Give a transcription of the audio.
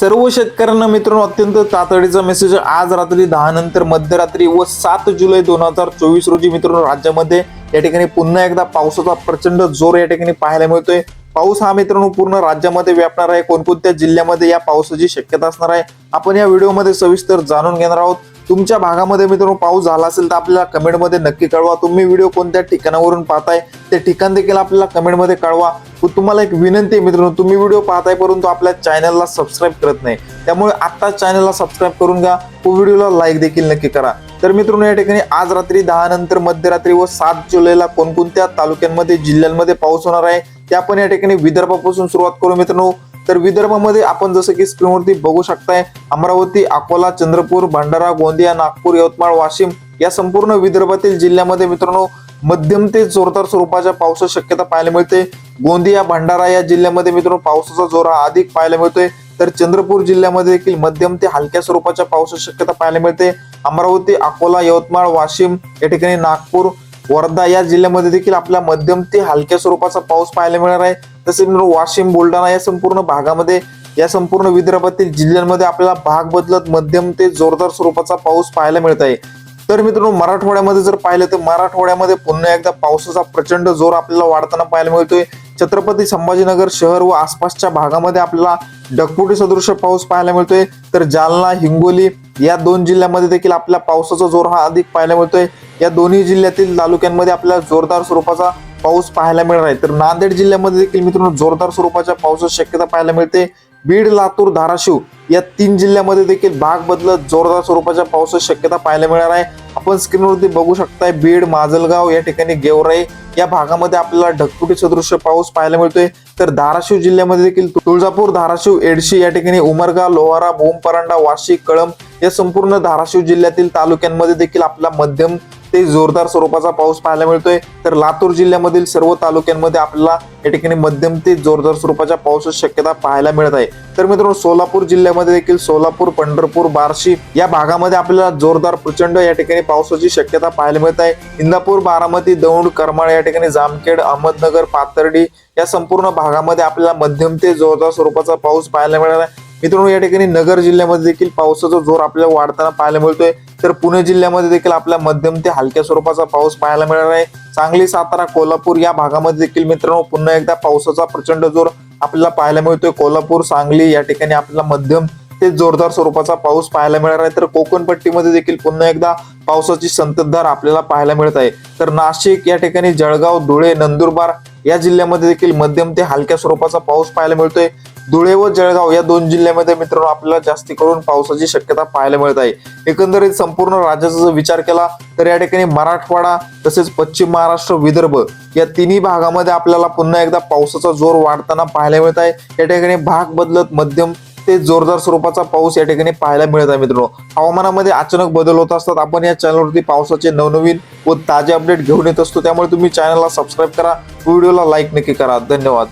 सर्व शेतकऱ्यांना मित्रांनो अत्यंत तातडीचा मेसेज आज रात्री दहा नंतर मध्यरात्री व सात जुलै दोन हजार चोवीस रोजी मित्रांनो राज्यामध्ये या ठिकाणी पुन्हा एकदा पावसाचा प्रचंड जोर या ठिकाणी पाहायला मिळतोय. पाऊस हा मित्रांनो पूर्ण राज्यामध्ये व्यापणार आहे. कोणकोणत्या जिल्ह्यामध्ये या पावसाची शक्यता असणार आहे? आपण या व्हिडिओमध्ये सविस्तर जाणून घेणार आहोत. तुमच्या भागामध्ये मित्रांनो पाऊस झाला असेल तर आपल्याला कमेंटमध्ये नक्की कळवा. तुम्ही व्हिडिओ कोणत्या ठिकाणावरून पाहताय ते ठिकाण देखील आपल्याला कमेंटमध्ये कळवा. तुम्हाला एक विनंती आहे मित्रांनो तुम्ही व्हिडिओ पाहताय परंतु आपल्या चॅनलला सबस्क्राईब करत नाही. त्यामुळे आत्ता चॅनलला सबस्क्राईब करून घ्या व व्हिडिओला लाईक देखील नक्की करा. तर मित्रांनो या ठिकाणी आज रात्री दहा नंतर मध्यरात्री व सात जुलैला कोणकोणत्या तालुक्यांमध्ये जिल्ह्यांमध्ये पाऊस होणार आहे त्या पण या ठिकाणी विदर्भापासून सुरुवात करू मित्रांनो. तर विदर्भामध्ये आपण जसं की स्क्रीनवरती बघू शकताय अमरावती अकोला चंद्रपूर भंडारा गोंदिया नागपूर यवतमाळ वाशिम या संपूर्ण विदर्भातील जिल्ह्यामध्ये मित्रांनो मध्यम ते जोरदार स्वरूपाच्या पावसाची शक्यता पाहायला मिळते. गोंदिया भंडारा या जिल्ह्यामध्ये मित्रांनो पावसाचा जोर हा अधिक पाहायला मिळतोय. तर चंद्रपूर जिल्ह्यामध्ये देखील मध्यम ते हलक्या स्वरूपाच्या पावसाची शक्यता पाहायला मिळते. अमरावती अकोला यवतमाळ वाशिम या ठिकाणी नागपूर वर्धा या जिल्ह्यामध्ये देखील आपल्या मध्यम ते हलक्या स्वरूपाचा पाऊस पाहायला मिळणार आहे. तसेच मित्रांनो वाशिम बुलढाणा या संपूर्ण भागामध्ये या संपूर्ण विदर्भातील जिल्ह्यांमध्ये आपल्याला भाग बदलत मध्यम ते जोरदार स्वरूपाचा पाऊस पाहायला मिळत आहे. तर मित्रांनो मराठवाड्यामध्ये जर पाहिलं तर मराठवाड्यामध्ये पुन्हा एकदा पावसाचा प्रचंड जोर आपल्याला वाढताना पाहायला मिळतोय. छत्रपती संभाजीनगर शहर व आसपासच्या भागामध्ये आपल्याला डकपुटी सदृश पाऊस पाहायला मिळतोय. तर जालना हिंगोली या दोन जिल्ह्यामध्ये देखील आपल्या पावसाचा जोर हा अधिक पाहायला मिळतोय. या दोन्ही जिल्ह्यातील तालुक्यांमध्ये आपल्याला जोरदार स्वरूपाचा पाऊस पाहायला मिळणार आहे. तर नांदेड जिल्ह्यामध्ये देखील मित्रांनो जोरदार स्वरूपाच्या पावसाची शक्यता पाहायला मिळते. बीड लातूर धाराशिव या तीन जिल्ह्यामध्ये देखील भाग बदलत जोरदार स्वरूपाच्या पावसाची शक्यता पाहायला मिळणार आहे. आपण स्क्रीनवरती बघू शकताय बीड माजलगाव या ठिकाणी गेवराई या भागामध्ये आपल्याला ढगफुटी सदृश्य पाऊस पाहायला मिळतोय. तर धाराशिव जिल्ह्यामध्ये देखील तुळजापूर धाराशिव एडशी या ठिकाणी उमरगा लोहारा भूमपरांडा वाशी कळंब या संपूर्ण धाराशिव जिल्ह्यातील तालुक्यांमध्ये देखील आपला मध्यम ते जोरदार स्वरूपाचा पाऊस पाहायला मिळतोय. तर लातूर जिल्ह्यामधील सर्व तालुक्यांमध्ये आपल्याला या ठिकाणी मध्यम ते जोरदार स्वरूपाच्या पावसाची शक्यता पाहायला मिळत आहे. तर मित्रांनो सोलापूर जिल्ह्यामध्ये देखील सोलापूर पंढरपूर बार्शी या भागामध्ये आपल्याला जोरदार प्रचंड या ठिकाणी पावसाची शक्यता पाहायला मिळत आहे. इंदापूर बारामती दौंड करमाळ या ठिकाणी जामखेड अहमदनगर पाथर्डी या संपूर्ण भागामध्ये आपल्याला मध्यम ते जोरदार स्वरूपाचा पाऊस पाहायला मिळाला आहे. मित्रांनो या ठिकाणी नगर जिल्ह्यामध्ये देखील पावसाचा जोर आपल्याला वाढताना पाहायला मिळतोय. तर पुणे जिल्ह्यामध्ये देखील आपल्या मध्यम ते हलक्या स्वरूपाचा पाऊस पाहायला मिळणार आहे. सांगली सातारा कोल्हापूर या भागामध्ये देखील मित्रांनो पुन्हा एकदा पावसाचा प्रचंड जोर आपल्याला पाहायला मिळतोय. कोल्हापूर सांगली या ठिकाणी आपल्याला मध्यम ते जोरदार स्वरूपाचा पाऊस पाहायला मिळणार आहे. तर कोकणपट्टीमध्ये देखील पुन्हा एकदा पावसाची संततधार आपल्याला पाहायला मिळत आहे. तर नाशिक या ठिकाणी जळगाव धुळे नंदुरबार या जिल्ह्यामध्ये देखील मध्यम ते हलक्या स्वरूपाचा पाऊस पाहायला मिळतोय. धुळे व जळगाव या दोन जिल्ह्यामध्ये मित्रांनो आपल्याला जास्ती करून पावसाची शक्यता पाहायला मिळत आहे. एकंदरीत संपूर्ण राज्याचा जर विचार केला तर या ठिकाणी मराठवाडा तसेच पश्चिम महाराष्ट्र विदर्भ या तिन्ही भागामध्ये आपल्याला पुन्हा एकदा पावसाचा जोर वाढताना पाहायला मिळत आहे. या ठिकाणी भाग बदलत मध्यम ते जोरदार स्वरूपाचा पाऊस या ठिकाणी पाहायला मिळत आहे मित्रांनो. हवामानामध्ये अचानक बदल होत असतात. आपण या चॅनलवरती पावसाचे नवनवीन व ताजे अपडेट घेऊन येत असतो. त्यामुळे तुम्ही चॅनलला सबस्क्राईब करा. व्हिडिओला लाईक नक्की करा. धन्यवाद.